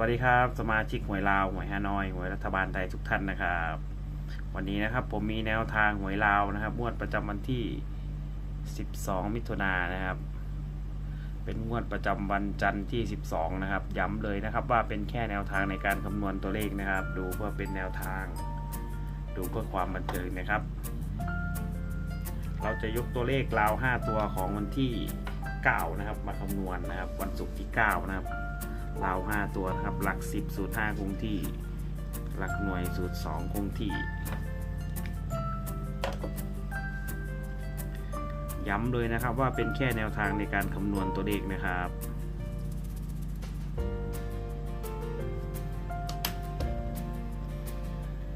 วัสดีครับ สมาชิกหวยลาวหวยฮานอยหวยรัฐบาลไทยทุกท่านนะครับ วันนี้นะครับผมมีแนวทางหวยลาวนะครับงวดประจำวันที่ 12 มิถุนายนนะครับ เป็นงวดประจำวันจันทร์ที่ 12 นะครับ ย้ำเลยนะครับว่าเป็นแค่แนวทางในการคำนวณตัวเลขนะครับ ดูเพื่อเป็นแนวทาง ดูเพื่อความบันเทิงนะครับ เราจะยกตัวเลขราว 5 ตัวของวันที่ 9 นะครับ มาคำนวณนะครับ วันศุกร์ที่ 9 นะครับ ราวห้าตัวนะครับ หลักสิบสูตรห้าคงที่ หลักหน่วยสูตรสองคงที่ ย้ำเลยนะครับว่าเป็นแค่แนวทางในการคำนวณตัวเลขนะครับ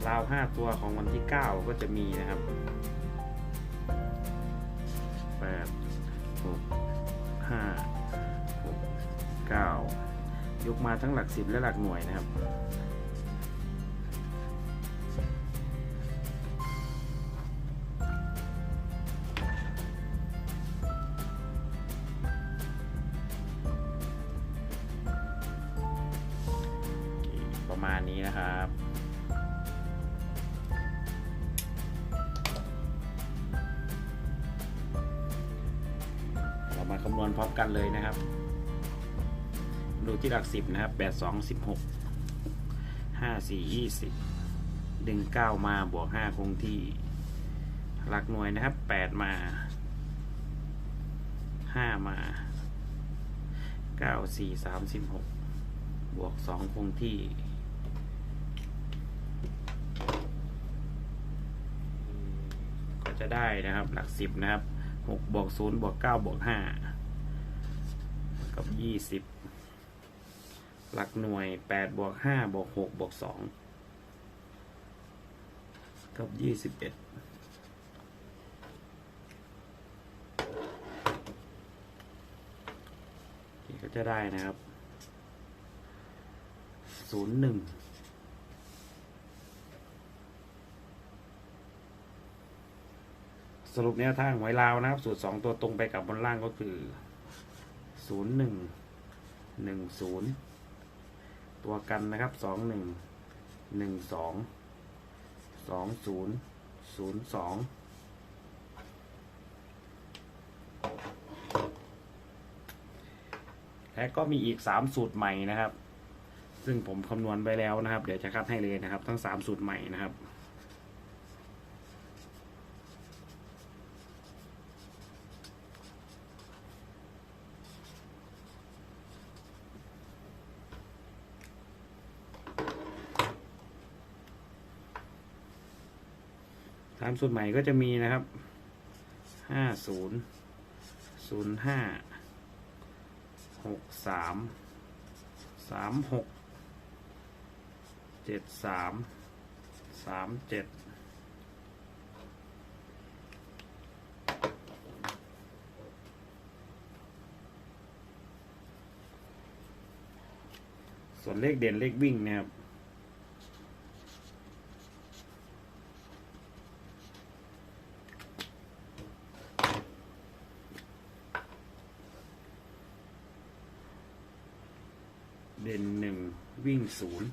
ราวห้าตัวของวันที่ 9 ก็จะมีนะครับ มาทั้งหลักสิบและหลักหน่วยนะครับ ประมาณนี้นะครับเรามาคำนวณพร้อมกันเลยนะครับ ดูที่หลักสิบนะครับแปดสองสิบหกห้าสี่ยี่สิบดึงเก้ามาบวกห้าคงที่ หลักหน่วยนะครับแปดมาห้ามาเก้าสี่สามสิบหกบวกสองคงที่ก็จะได้นะครับหลักสิบนะครับหกบวกศูนย์บวกเก้าบวกห้ากับยี่สิบ หลักหน่วยแปดบวกห้าบวกหกบวกสองกับยี่สิบเอ็ดก็จะได้นะครับ ศูนย์หนึ่ง สรุปแนวทางหวยลาวนะครับ สูตรสองตัวตรงไปกับบนล่างก็คือ ศูนย์หนึ่ง หนึ่งศูนย์ ตัวกันนะครับสองหนึ่งหนึ่งสองสองศูนย์ศูนย์สองและก็มีอีกสามสูตรใหม่นะครับ ซึ่งผมคำนวณไปแล้วนะครับ เดี๋ยวจะคัดให้เลยนะครับ ทั้งสามสูตรใหม่นะครับ สามสูตรใหม่ก็จะมีนะครับห้าศูนย์ศูนย์ห้าหกสามสามหกเจ็ดสามสามเจ็ดส่วนเลขเด่นเลขวิ่งนะครับ ด่นหนึ่งวิ่งศูนย์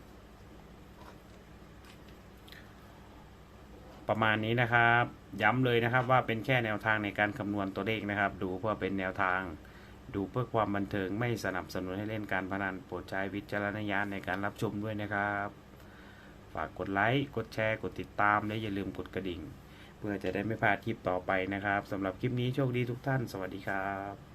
ประมาณนี้นะครับ ย้ำเลยนะครับว่าเป็นแค่แนวทางในการคำนวณตัวเลขนะครับ ดูเพื่อเป็นแนวทาง ดูเพื่อความบันเทิงไม่สนับสนุนให้เล่นการพนันโปรดใช้วิจารณญาณในการรับชมด้วยนะครับ ฝากกดไลค์กดแชร์กดติดตามและอย่าลืมกดกระดิ่ง เพื่อจะได้ไม่พลาดคลิปต่อไปนะครับสำหรับคลิปนี้โชคดีทุกท่าน สวัสดีครับ